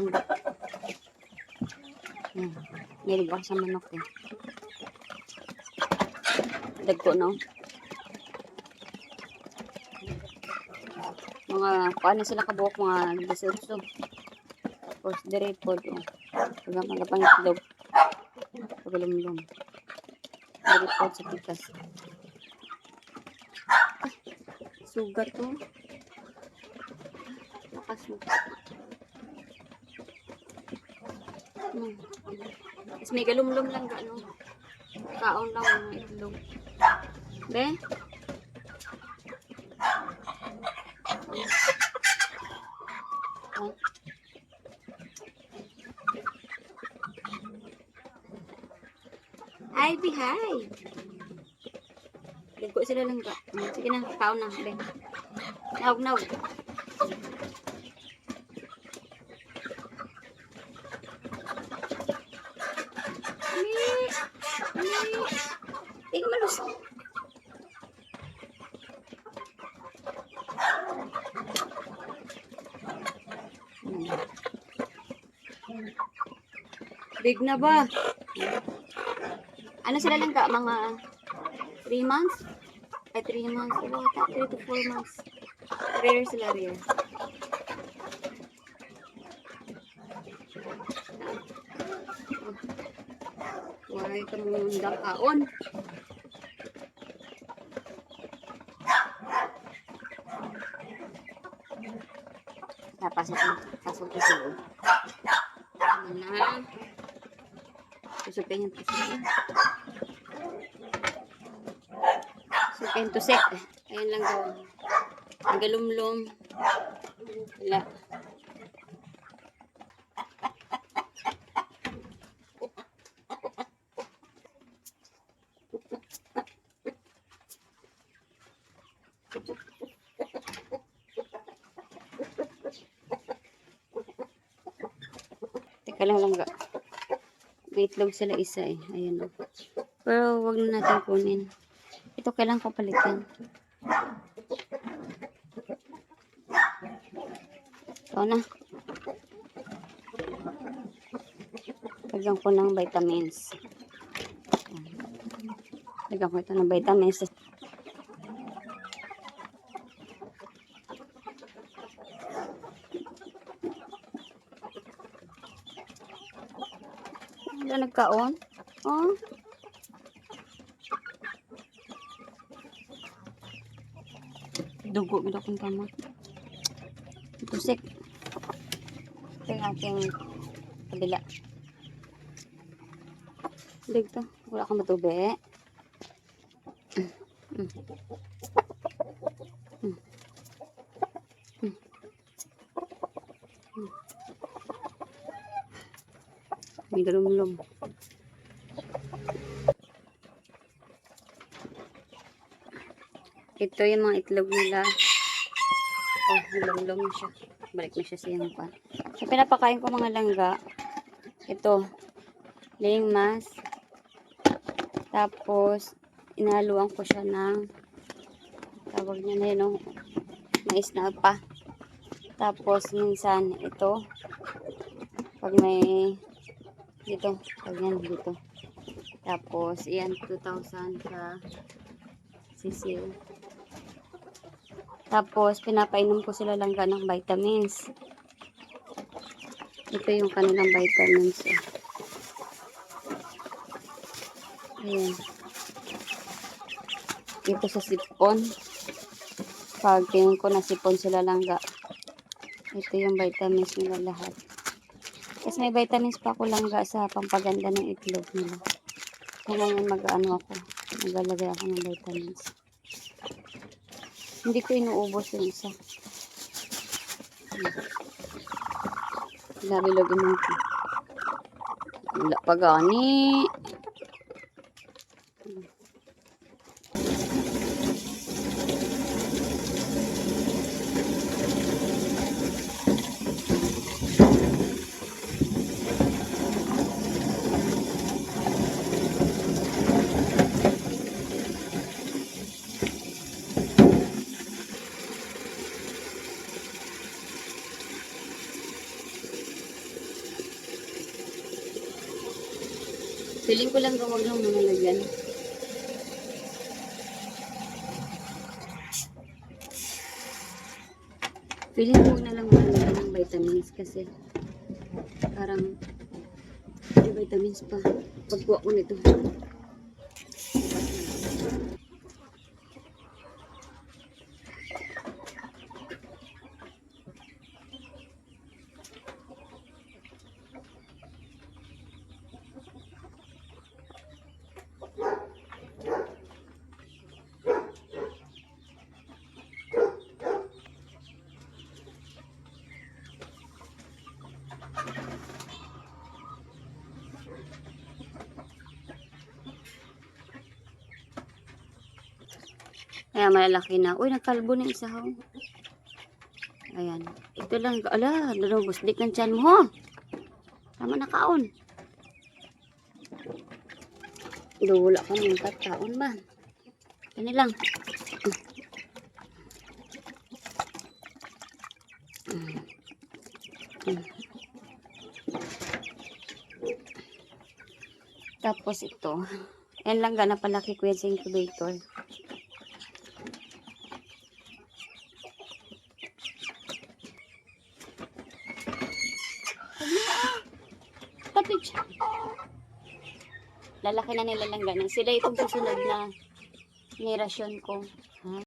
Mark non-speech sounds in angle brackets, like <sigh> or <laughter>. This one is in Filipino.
Ulit. Hmm. Nilig ako sa manok eh. Dagko no? Mga, paano sila kabuok mga desurso. Tapos, dire po. Pagka magapangit daw. Pagalumlum. Dire po sa pitas. Sugat to. Lakas mo. Hmm. Tapos may galumlum lang ano. Kaon lang mga itlog. Be? Oh. Hi, be hi. Dagko sila lang ka. Sige na, kaon na. Be. Naog, Big na ba? Ano sila lang ka? Mga 3 months? Ay, 3 months. Ano, 3 to 4 months. Rare sila rare. Wala ka mong Napasok. Pasok ko loob. Ano na? Susukin yung tusik. Susukin yung tusik. Ayan lang daw. Ang galumlum. Wala. Teka lang ga. Itlog sila isa eh. Ayan o. Pero wag na natin kunin. Ito kailangan ko palitan. Ito na. Lagyan ko ng vitamins. Lagyan ko ito ng vitamins. Wala nagkaon? Oh. Dugo gid akong tama. Tusik. Ito yung aking kabila. Dito. Wala. <clears throat> Mm. Mm. Mm. May galumlum. Ito yung mga itlog nila. Oh, nalumlum na siya. Balik na siya sa iyang pan. So, pinapakain ko mga langga. Ito. Laying mask. Tapos, inaluan ko siya ng tawag niya na yun, oh, mais na pa. Tapos, minsan, ito. Pag may dito, pag yan dito. Tapos, iyan, 2,000 sa sisiw. Tapos, pinapainom ko sila lang ng vitamins. Ito yung kanilang vitamins. Eh. Ayan. Dito sa sipon. Pag tingin ko na sipon sila langga. Ito yung vitamins nila lahat. Tapos may vitamins pa ako langga sa pampaganda ng itlog nila. Kaya ngayon mag-ano ako. Maglalagay ako ng vitamins. Hindi ko inuubos yung isa. Labilog naman ko. Wala pa gani. Feeling ko lang gawag lang muna lagyan. Feeling ko na lang muna lagyan ng vitamins kasi parang may vitamins pa. Pagkuha ko nito. Kaya malalaki na. Uy, nagkalbo na isa ho. Ayan. Ito lang. Ala, dalawang busdik ng tiyan mo. ho. Tama na kaon. Do, wala ka mong kataon ba? Kani lang. Tapos ito. Yan lang gana palaki ko yan sa incubator. Tapig siya. Lalaki na nila lang ganun. Sila itong susunod na nirasyon ko.